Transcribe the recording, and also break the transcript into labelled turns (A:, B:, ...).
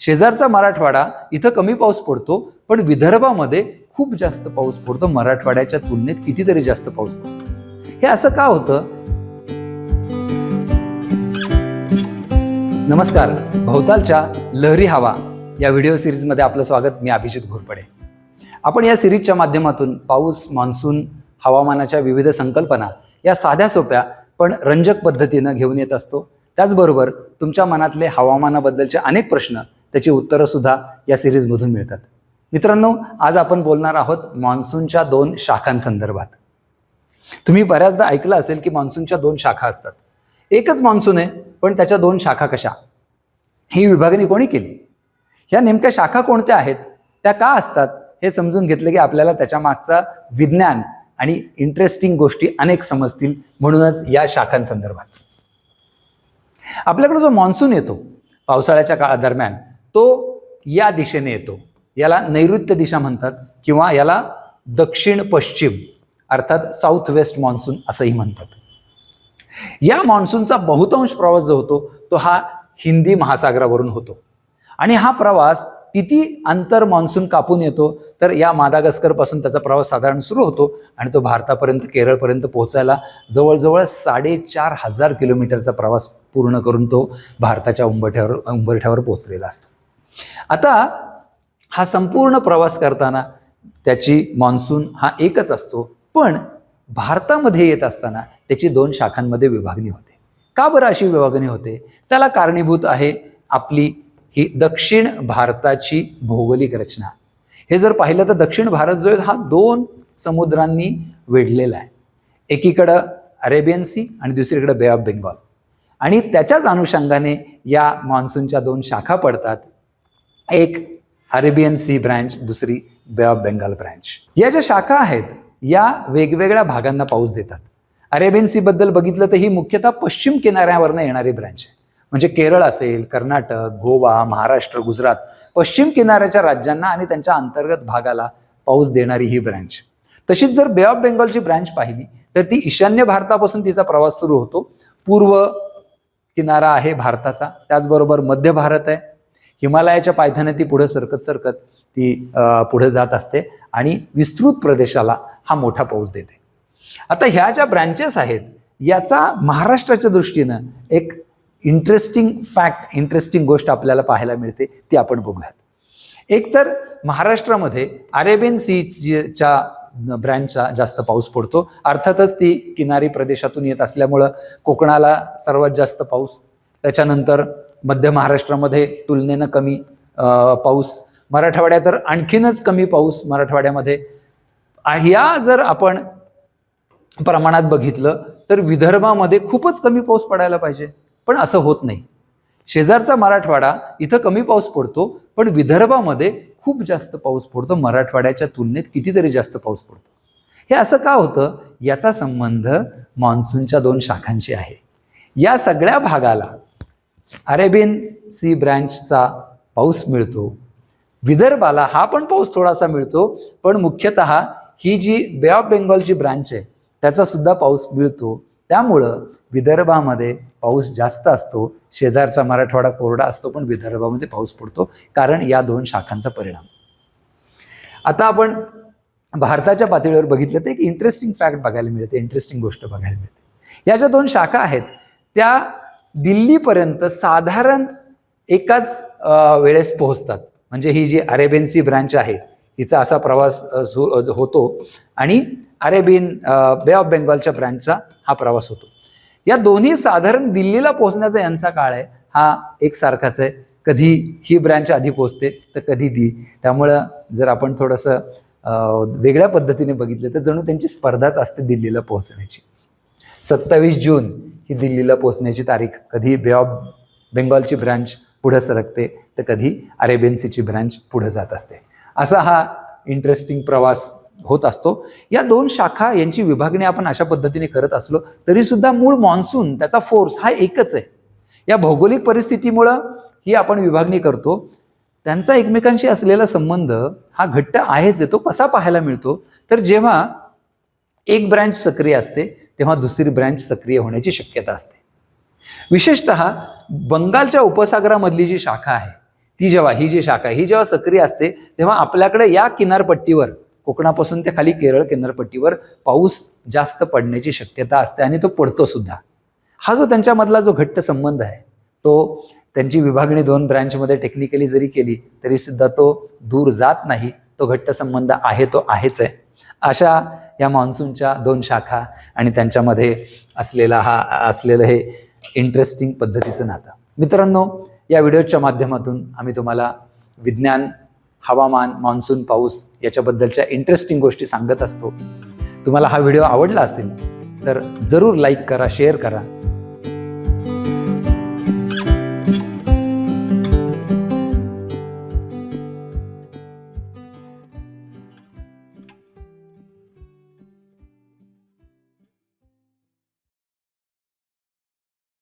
A: शेजारचा मराठवाडा इथं कमी पाऊस पडतो पण विदर्भामध्ये खूप जास्त पाऊस पडतो. मराठवाड्याच्या तुलनेत कितीतरी जास्त पाऊस पडतो. हे असं का होतं? नमस्कार. भोवतालच्या लहरी हवा या व्हिडिओ सिरीजमध्ये आपलं स्वागत. मी अभिजित घोरपडे. आपण या सिरीजच्या माध्यमातून पाऊस मान्सून हवामानाच्या विविध संकल्पना या साध्या सोप्या पण रंजक पद्धतीनं घेऊन येत असतो. त्याचबरोबर तुमच्या मनातले हवामानाबद्दलचे अनेक प्रश्न त्याची उत्तरं सुद्धा या सिरीजमधून मिळतात. मित्रांनो आज आपण बोलणार आहोत मान्सूनच्या दोन शाखांसंदर्भात. तुम्ही बऱ्याचदा ऐकलं असेल की मान्सूनच्या दोन शाखा असतात. एकच मान्सून आहे पण त्याच्या दोन शाखा कशा? ही विभागणी कोणी केली? ह्या नेमक्या शाखा कोणत्या आहेत? त्या का असतात? हे समजून घेतलं की आपल्याला त्याच्या मागचा विज्ञान आणि इंटरेस्टिंग गोष्टी अनेक समजतील म्हणूनच या शाखांसंदर्भात. आपल्याकडे जो मान्सून येतो पावसाळ्याच्या काळादरम्यान तो या दिशेने येतो. याला नैऋत्य दिशा म्हणतात किंवा याला दक्षिण पश्चिम अर्थात साऊथ वेस्ट मान्सून असंही म्हणतात. या मान्सूनचा बहुतांश प्रवास जो होतो तो हा हिंदी महासागरावरून होतो. आणि हा प्रवास किती अंतर मान्सून कापून येतो तर या मादागस्करपासून त्याचा प्रवास साधारण सुरू होतो आणि तो भारतापर्यंत केरळपर्यंत पोहोचायला जवळजवळ साडेचार हजार किलोमीटरचा प्रवास पूर्ण करून तो भारताच्या उंबरठ्यावर उंबरठ्यावर पोहोचलेला असतो. आता हा संपूर्ण प्रवास करताना त्याची मान्सून हा एकच असतो. पण भारतामध्ये येत असताना त्याची दोन शाखांमध्ये विभागणी होते. का बरं अशी विभागणी होते? त्याला कारणीभूत आहे आपली ही दक्षिण भारताची भौगोलिक रचना. हे जर पाहिलं तर दक्षिण भारत जो आहे हा दोन समुद्रांनी वेढलेला आहे. एकीकडं अरेबियन सी आणि दुसरीकडं बे ऑफ बेंगॉल. आणि त्याच्याच अनुषंगाने या मान्सूनच्या दोन शाखा पडतात. एक अरेबियन सी ब्रँच दुसरी बे ऑफ बेंगाल ब्रँच या ज्या शाखा आहेत या वेगवेगळ्या भागांना पाऊस देतात. अरेबियन सी बद्दल बघितलं तर ही मुख्यतः पश्चिम किनाऱ्यावरनं येणारी ब्रँच आहे. म्हणजे केरळ असेल कर्नाटक गोवा महाराष्ट्र गुजरात पश्चिम किनाऱ्याच्या राज्यांना आणि त्यांच्या अंतर्गत भागाला पाऊस देणारी ही ब्रँच तशीच जर बे ऑफ बेंगॉलची ब्रँच पाहिली तर ती ईशान्य भारतापासून तिचा प्रवास सुरू होतो. पूर्व किनारा आहे भारताचा त्याचबरोबर मध्य भारत आहे. हिमालयाच्या पायथ्याने ती पुढे सरकत सरकत ती पुढे जात असते आणि विस्तृत प्रदेशाला हा मोठा पाऊस देते. आता ह्या ज्या ब्रँचेस आहेत याचा महाराष्ट्राच्या दृष्टीनं एक इंटरेस्टिंग फॅक्ट इंटरेस्टिंग गोष्ट आपल्याला पाहायला मिळते ती आपण बघूयात. एक तर महाराष्ट्रामध्ये अरेबियन सीच्या ब्रँचचा जास्त पाऊस पडतो. अर्थातच ती किनारी प्रदेशातून येत असल्यामुळं कोकणाला सर्वात जास्त पाऊस. त्याच्यानंतर मध्य महाराष्ट्रामध्ये तुलनेनं कमी पाऊस मराठवाड्यात तर आणखीनच कमी पाऊस मराठवाड्यामध्ये ह्या या जर आपण प्रमाणात बघितलं तर विदर्भामध्ये खूपच कमी पाऊस पडायला पाहिजे पण असं होत नाही. शेजारचा मराठवाडा इथं कमी पाऊस पडतो पण विदर्भामध्ये खूप जास्त पाऊस पडतो. मराठवाड्याच्या तुलनेत कितीतरी जास्त पाऊस पडतो. हे असं का होतं? याचा संबंध मान्सूनच्या दोन शाखांशी आहे. या सगळ्या भागाला अरेबियन सी ब्रँचचा पाऊस मिळतो. विदर्भाला हा पण पाऊस थोडासा मिळतो पण मुख्यतः ही जी बे ऑफ बेंगॉलची ब्रँच आहे त्याचा सुद्धा पाऊस मिळतो. त्यामुळं विदर्भामध्ये पाऊस जास्त असतो शेजारचा मराठवाडा कोरडा असतो पण विदर्भामध्ये पाऊस पडतो कारण या दोन शाखांचा परिणाम. आता आपण भारताच्या पातळीवर बघितलं तर एक इंटरेस्टिंग फॅक्ट बघायला मिळते इंटरेस्टिंग गोष्ट बघायला मिळते. या ज्या दोन शाखा आहेत त्या दिल्लीपर्यंत साधारण एकाच वेळेस पोहोचतात. म्हणजे ही जी अरेबियन सी ब्रँच आहे हिचा असा प्रवास सु- होतो आणि अरेबियन बे ऑफ बेंगॉलच्या ब्रँचचा हा प्रवास होतो. या दोन्ही साधारण दिल्लीला पोहोचण्याचा यांचा काळ आहे हा एकसारखाच आहे. कधी ही ब्रँच आधी पोहोचते तर कधी ती. त्यामुळं जर आपण थोडंसं वेगळ्या पद्धतीने बघितलं तर जणू त्यांची स्पर्धाच असते दिल्लीला पोहोचण्याची. सत्तावीस जून ही दिल्लीला पोहोचण्याची तारीख. कधी बे ऑफ बेंगॉलची ब्रँच पुढं सरकते तर कधी अरेबियन ब्रँच पुढं जात असते. असा हा इंटरेस्टिंग प्रवास होत असतो. या दोन शाखा यांची विभागणी आपण अशा पद्धतीने करत असलो तरी सुद्धा मूळ मान्सून त्याचा फोर्स हा एकच आहे. या भौगोलिक परिस्थितीमुळं ही आपण विभागणी करतो. त्यांचा एकमेकांशी असलेला संबंध हा घट्ट आहेच आहे तो कसा पाहायला मिळतो? तर जेव्हा एक ब्रँच सक्रिय असते तेव्हा दुसरी ब्रँच सक्रिय होण्याची शक्यता असते. विशेषत बंगालच्या उपसागरामधली जी शाखा आहे ती जेव्हा ही जी शाखा आहे, ही जेव्हा सक्रिय असते तेव्हा आपल्याकडे या किनारपट्टीवर कोकणापासून ते खाली केरळ किनारपट्टीवर पाऊस जास्त पडण्याची शक्यता असते आणि तो पडतो सुद्धा. हा जो त्यांच्यामधला जो घट्ट संबंध आहे तो त्यांची विभागणी दोन ब्रँचमध्ये टेक्निकली जरी केली तरी सुद्धा तो दूर जात नाही तो घट्ट संबंध आहे तो आहेच आहे. अशा या मान्सूनच्या दोन शाखा आणि त्यांच्यामध्ये असलेला हा असलेलं हे इंटरेस्टिंग पद्धतीचं नातं. मित्रांनो या व्हिडिओच्या माध्यमातून आम्ही तुम्हाला विज्ञान हवामान मान्सून पाऊस याच्याबद्दलच्या इंटरेस्टिंग गोष्टी सांगत असतो. तुम्हाला हा व्हिडिओ आवडला असेल तर जरूर लाईक करा शेअर करा.